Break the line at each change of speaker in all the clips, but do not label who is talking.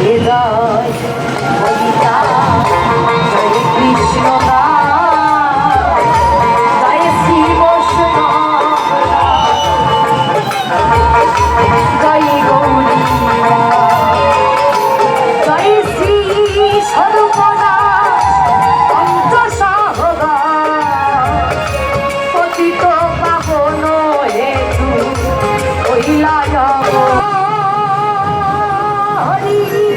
জয় হরি বল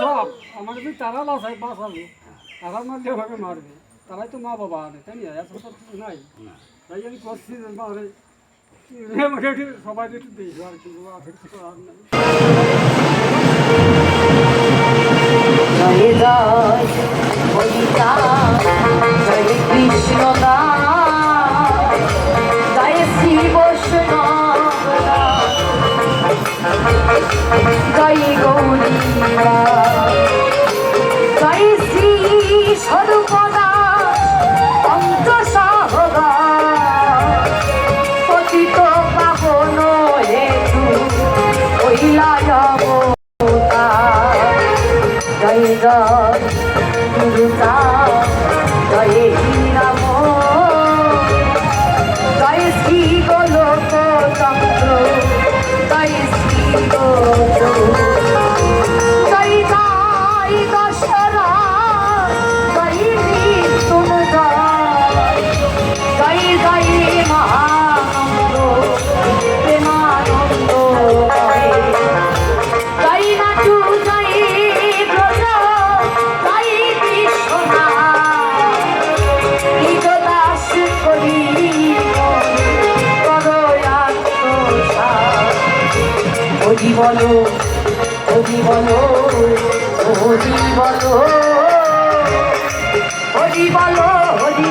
সব। আমার যদি তারা লাসায় বাঁচাবে তারা মারলে ওভাবে মারবে। তারাই তো মা বাবা আনে তাই না? এত সব কিছু নাই। তাই আমি করছি মানে আমাকে সবাই একটু দেখবে আর কি আর কিছু নাই।
কৈলায় অবতার। জয় জয় জয় হরি বলো হরি বলো হরি বলো হরি বলো হরি